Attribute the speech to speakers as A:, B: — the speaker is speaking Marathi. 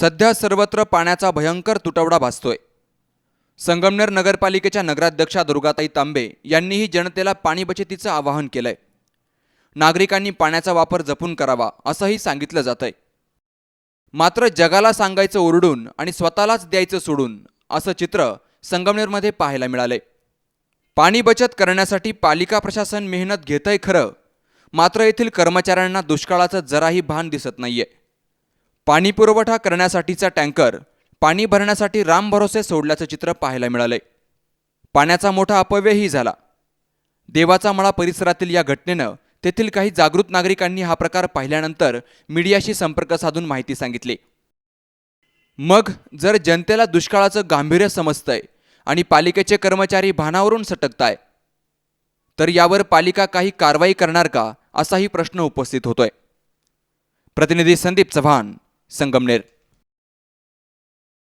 A: सध्या सर्वत्र पाण्याचा भयंकर तुटवडा भासतोय. संगमनेर नगरपालिकेच्या नगराध्यक्षा दुर्गाताई तांबे यांनीही जनतेला पाणी बचतीचं आवाहन केलंय. नागरिकांनी पाण्याचा वापर जपून करावा असंही सांगितलं जातंय. मात्र जगाला सांगायचं ओरडून आणि स्वतःलाच द्यायचं सोडून असं चित्र संगमनेरमध्ये पाहायला मिळालंय. पाणी बचत करण्यासाठी पालिका प्रशासन मेहनत घेतंय खरं मात्र येथील कर्मचाऱ्यांना दुष्काळाचं जराही भान दिसत नाहीये. पाणी पुरवठा करण्यासाठीचा टँकर पाणी भरण्यासाठी राम भरोसे सोडल्याचं चित्र पाहायला मिळालंय. पाण्याचा मोठा अपव्ययही झाला. देवाचा मळा परिसरातील या घटनेनं तेथील काही जागृत नागरिकांनी हा प्रकार पाहिल्यानंतर मीडियाशी संपर्क साधून माहिती सांगितली. मग जर जनतेला दुष्काळाचं गांभीर्य समजतंय आणि पालिकेचे कर्मचारी भानावरून सटकताय तर यावर पालिका काही कारवाई करणार का असाही प्रश्न उपस्थित होतोय. प्रतिनिधी संदीप चव्हाण संगमनेर